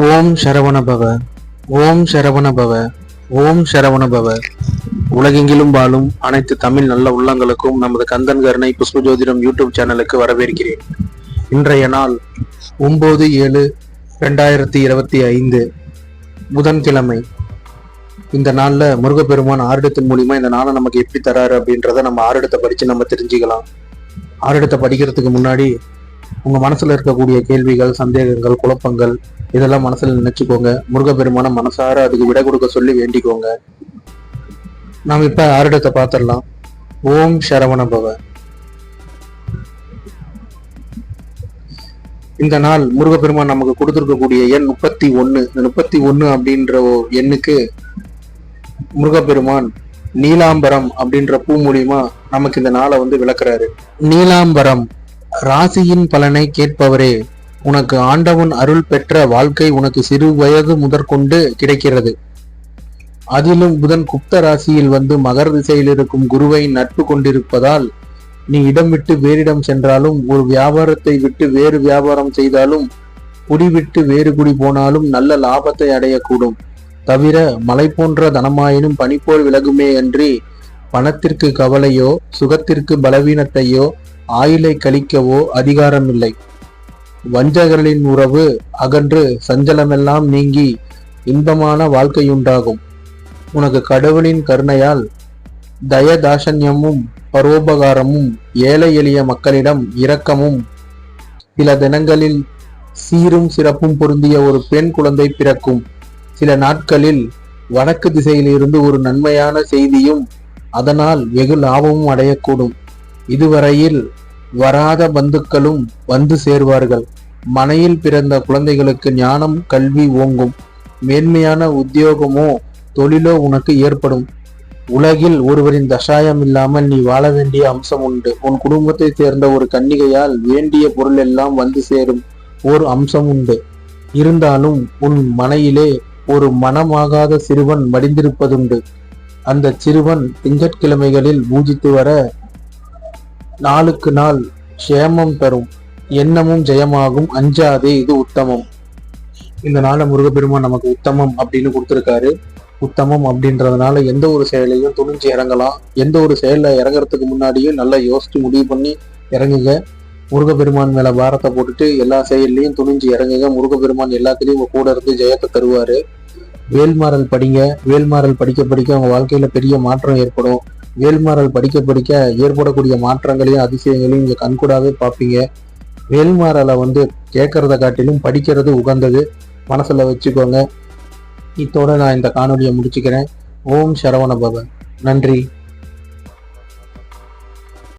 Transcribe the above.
ஓம் சரவணபவ ஓம் சரவணபவ ஓம் சரவணபவ உலகெங்கிலும் வாழும் அனைத்து தமிழ் நல்ல உள்ளங்களுக்கும் நமது கந்தன் கருணை புஷ்ப ஜோதிடம் யூடியூப் சேனலுக்கு வரவேற்கிறேன். இன்றைய நாள் ஒன்பது ஏழு ரெண்டாயிரத்தி இருபத்தி ஐந்து புதன்கிழமை. இந்த நாளில் முருகப்பெருமான் ஆரிடத்தின் மூலிமா இந்த நாளை நமக்கு எப்படி தராரு அப்படின்றத நம்ம ஆரிடத்தை படித்து நம்ம தெரிஞ்சுக்கலாம். ஆரிடத்தை படிக்கிறதுக்கு முன்னாடி உங்க மனசுல இருக்கக்கூடிய கேள்விகள் சந்தேகங்கள் குழப்பங்கள் இதெல்லாம் மனசுல நினைச்சுக்கோங்க. முருகப்பெருமான மனசார அதுக்கு விடை கொடுக்க சொல்லி வேண்டிக்கோங்க. நாம் இப்ப ஆரிடத்தை பார்த்துடலாம். ஓம் சரவண பவ. இந்த நாள் முருகப்பெருமான் நமக்கு கொடுத்திருக்கக்கூடிய எண் முப்பத்தி ஒன்று இந்த முப்பத்தி ஒன்று அப்படின்ற எண்ணுக்கு முருகப்பெருமான் நீலாம்பரம் அப்படின்ற பூ மூலியமா நமக்கு இந்த நாளை வந்து விளக்குறாரு. நீலாம்பரம். ராசியின் பலனை கேட்பவரே உனக்கு ஆண்டவன் அருள் பெற்ற வாழ்க்கை உனக்கு சிறு வயது முதற்கொண்டு கிடைக்கிறது. அதிலும் புதன் குப்த ராசியில் வந்து மகர திசையில் இருக்கும் குருவை நட்பு கொண்டிருப்பதால் நீ இடம் விட்டு வேறிடம் சென்றாலும் ஒரு வியாபாரத்தை விட்டு வேறு வியாபாரம் செய்தாலும் குடி விட்டு வேறு குடி போனாலும் நல்ல லாபத்தை அடையக்கூடும். தவிர மலை போன்ற தனமாயினும் பனி போல் விலகுமே அன்றி பணத்திற்கு கவலையோ சுகத்திற்கு பலவீனத்தையோ ஆயுளை கழிக்கவோ அதிகாரமில்லை. வஞ்சகர்களின் உறவு அகன்று சஞ்சலமெல்லாம் நீங்கி இன்பமான வாழ்க்கையுண்டாகும். உனக்கு கடவுளின் கருணையால் தயதாசன்யமும் பரோபகாரமும் ஏழை எளிய மக்களிடம் இரக்கமும் சில தினங்களில் சீரும் சிறப்பும் பொருந்திய ஒரு பெண் குழந்தை பிறக்கும். சில நாட்களில் வடக்கு திசையிலிருந்து ஒரு நன்மையான செய்தியும் அதனால் வெகு லாபமும் அடையக்கூடும். இதுவரையில் வராத பந்துக்களும் வந்து சேர்வார்கள். மனையில் பிறந்த குழந்தைகளுக்கு ஞானம் கல்வி ஓங்கும். மேன்மையான உத்தியோகமோ தொழிலோ உனக்கு ஏற்படும். உலகில் ஒருவரின் தசாயம் இல்லாமல் நீ வாழ வேண்டிய அம்சம் உண்டு. உன் குடும்பத்தை சேர்ந்த ஒரு கன்னிகையால் வேண்டிய பொருள் எல்லாம் வந்து சேரும். ஓர் அம்சம் உண்டு. இருந்தாலும் உன் மனையிலே ஒரு மனமாகாத சிறுவன் மடிந்திருப்பதுண்டு. அந்த சிறுவன் திங்கட்கிழமைகளில் பூஜித்து வர நாளுக்கு நாள் க்ஷேமம் தரும் எண்ணமும் ஜெயமாகும். அஞ்சாதே இது உத்தமம். இந்த நாளை முருகப்பெருமான் நமக்கு உத்தமம் அப்படின்னு கொடுத்துருக்காரு. உத்தமம் அப்படின்றதுனால எந்த ஒரு செயலையும் துணிஞ்சு இறங்கலாம். எந்த ஒரு செயலில் இறங்குறதுக்கு முன்னாடியும் நல்லா யோசிச்சு முடிவு பண்ணி இறங்குங்க. முருகப்பெருமான் மேலே பாரத்தை போட்டுட்டு எல்லா செயல்லையும் துணிஞ்சு இறங்குங்க. முருகப்பெருமான் எல்லாத்துலேயும் உங்கள் கூட இருந்து ஜெயத்தை தருவார். வேல்மாறல் படிங்க. வேல்மாறல் படிக்க படிக்க உங்கள் வாழ்க்கையில் பெரிய மாற்றம் ஏற்படும். வேல்மாறல் படிக்க படிக்க ஏற்படக்கூடிய மாற்றங்களையும் அதிசயங்களையும் இங்கே கண்கூடாவே பார்ப்பீங்க. வேல்மாறலை வந்து கேட்கறத காட்டிலும் படிக்கிறது உகந்தது. மனசில் வச்சுக்கோங்க. இத்தோட நான் இந்த காணொலியை முடிச்சுக்கிறேன். ஓம் சரவண பவன் நன்றி.